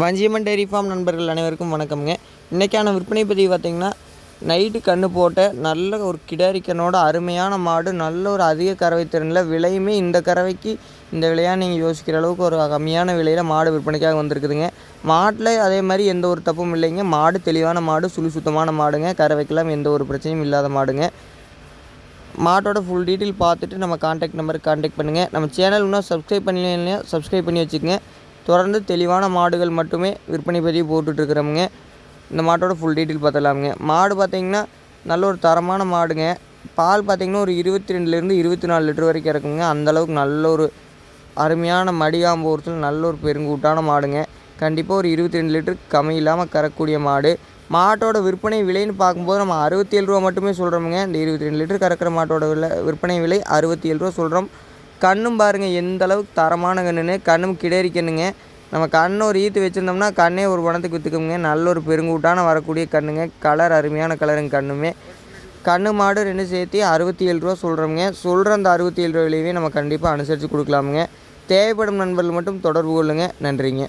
Vanjiamman dairy farm நண்பர்கள் அனைவருக்கும் வணக்கம்ங்க. இன்றைக்கான விற்பனை பதிவு பார்த்திங்கன்னா நைட்டு கன்று போட்ட நல்ல ஒரு கிடாரி கண்ணோட அருமையான மாடு நல்ல ஒரு அதிக கறவை திறனில் விலையுமே இந்த கறவைக்கு இந்த விலையாக நீங்கள் யோசிக்கிற அளவுக்கு ஒரு கம்மியான விலையில் மாடு விற்பனைக்காக வந்திருக்குதுங்க. மாட்டில் அதே மாதிரி எந்த ஒரு தப்பும் இல்லைங்க. மாடு தெளிவான மாடு சுழி சுத்தமான மாடுங்க. கறவைக்கெல்லாம் எந்த ஒரு பிரச்சனையும் இல்லாத மாடுங்க. மாட்டோட ஃபுல் டீட்டெயில் பார்த்துட்டு நம்ம காண்டாக்ட் நம்பருக்கு காண்டாக்ட் பண்ணுங்கள் நம்ம சேனல் இன்னும் சப்ஸ்கிரைப் பண்ணலாம் சப்ஸ்கிரைப் பண்ணி வச்சுக்கோங்க. தொடர்ந்து தெளிவான மாடுகள் மட்டுமே விற்பனை பதிவு போட்டுட்ருக்குறோமுங்க. இந்த மாட்டோட ஃபுல் டீட்டெயில் பார்த்துடலாமுங்க. மாடு பார்த்திங்கன்னா நல்ல ஒரு தரமான மாடுங்க. பால் பார்த்திங்கன்னா ஒரு இருபத்தி ரெண்டுலேருந்து இருபத்தி நாலு லிட்டர் வரைக்கும் இறக்குங்க அந்தளவுக்கு நல்ல ஒரு அருமையான மடியாம்பூரத்தில் நல்ல ஒரு பெருங்கூட்டான மாடுங்க. கண்டிப்பாக ஒரு இருபத்தி ரெண்டு லிட்டர் கம்மி இல்லாமல் கறக்கூடிய மாடு. மாட்டோட விற்பனை விலைன்னு பார்க்கும்போது நம்ம அறுபத்தி ஏழு ரூபா மட்டுமே சொல்கிறோமுங்க இந்த இருபத்தி ரெண்டு லிட்டர் கறக்கிற மாட்டோட விலை விற்பனை விலை அறுபத்தி ஏழு ரூபா சொல்கிறோம் கண்ணும் பாருங்கள் எந்த அளவுக்கு தரமான கண்ணுன்னு கண்ணும் கிடேரி கண்ணுங்க. நம்ம கண்ணை ஒரு ஈத்து வச்சுருந்தோம்னா கண்ணே ஒரு பணத்துக்கு விற்றுக்குங்க நல்ல ஒரு பெருங்கூட்டான வரக்கூடிய கண்ணுங்க. கலர் அருமையான கலருங்க கண்ணுமே. கண்ணு மாடு ரெண்டு சேர்த்து அறுபத்தி ஏழு ரூபா சொல்கிறோமுங்க சொல்கிற அந்த அறுபத்தி ஏழு ரூபாயிலேயே நம்ம கண்டிப்பாக அனுசரித்து கொடுக்கலாமுங்க. தேவைப்படும் நண்பர்கள் மட்டும் தொடர்பு கொள்ளுங்கள் நன்றிங்க.